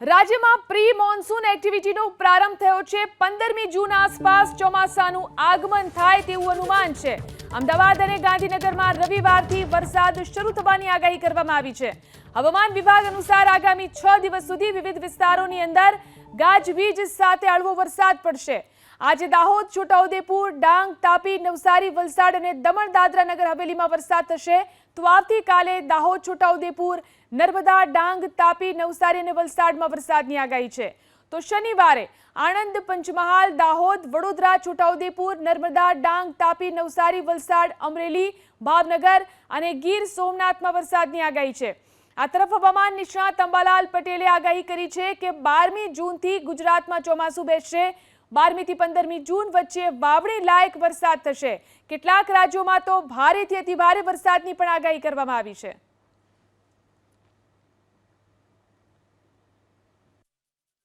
રાજ્યમાં pre monsoon એક્ટિવિટીનો પ્રારંભ થયો છે. પંદરમી જૂન આસપાસ ચોમાસાનું આગમન થાય તેવું અનુમાન છે. અમદાવાદ અને ગાંધીનગરમાં રવિવારથી વરસાદ શરૂ થવાની આગાહી કરવામાં આવી છે. હવામાન વિભાગ અનુસાર આગામી છ દિવસ સુધી વિવિધ વિસ્તારોની અંદર ગાજવીજ સાથે હળવો વરસાદ પડશે. આજે દાહોદ, છોટાઉદેપુર, ડાંગ, તાપી, નવસારી, વલસાડ અને દમણ દાદરા નગર હવેલીમાં વરસાદ થશે. તો આવતીકાલે દાહોદ, છોટાઉદેપુર, નર્મદા, ડાંગ, તાપી, નવસારી અને વલસાડમાં વરસાદની આગાહી છે. તો શનિવારે આણંદ, પંચમહાલ, દાહોદ, વડોદરા, છોટાઉદેપુર, નર્મદા, ડાંગ, તાપી, નવસારી, વલસાડ, અમરેલી, ભાવનગર અને ગીર સોમનાથમાં વરસાદની આગાહી છે. આ તરફ હવામાન નિષ્ણાત અંબાલાલ પટેલે આગાહી કરી છે કે બારમી જૂનથી ગુજરાતમાં ચોમાસું બેસશે બારમી થી પંદરમી જૂન વચ્ચે વાવણી લાયક વરસાદ થશે કેટલાક રાજ્યોમાં તો ભારેથી અતિભારે વરસાદની પણ આગાહી કરવામાં આવી છે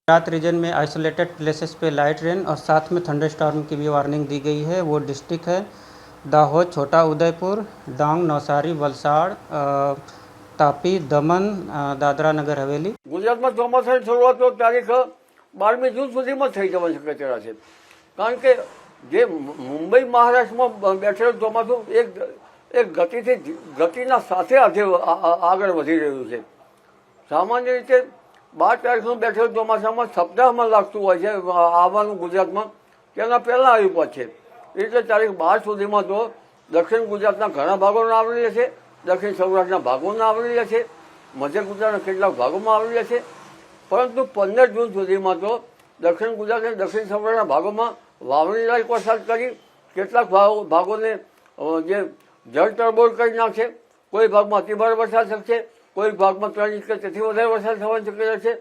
रात रीजन में आइसोलेटेड प्लेसेस पे लाइट रेन और साथ में थंडर स्टॉर्म की भी वार्निंग दी गई है वो डिस्ट्रिक्ट है दाहोद छोटा उदयपुर डांग नवसारी वलसाड़ તાપી, દમણ દાદરાનગર હવેલી. ગુજરાતમાં ચોમાસાની શરૂઆત તો તારીખ બારમી જૂન સુધીમાં થઈ જવાની શક્યતા છે કારણ કે જે મુંબઈ મહારાષ્ટ્રમાં બેઠેલું ચોમાસું એક એક ગતિથી ગતિના સાથે આજે આગળ વધી રહ્યું છે. સામાન્ય રીતે બાર તારીખનું બેઠેલું ચોમાસામાં સપ્તાહમાં લાગતું હોય છે આવવાનું ગુજરાતમાં. તેના પહેલાં આવી પહોંચે. એટલે તારીખ બાર સુધીમાં તો દક્ષિણ ગુજરાતના ઘણા ભાગોને આવરી લે છે. દક્ષિણ સૌરાષ્ટ્રના ભાગોમાં આવરી છે. મધ્ય ગુજરાતના કેટલાક ભાગોમાં આવરી છે. પરંતુ પંદર જૂન સુધીમાં તો દક્ષિણ ગુજરાત દક્ષિણ સૌરાષ્ટ્રના ભાગોમાં વાવણી લાયક વરસાદ કરી કેટલાક ભાગો ભાગોને જે જળ તળબોળ કરી નાખશે. કોઈ ભાગમાં અતિભારે વરસાદ થશે. કોઈ ભાગમાં ત્રણ ઇંચ કે તેથી વધારે વરસાદ થવાની શક્યતા છે.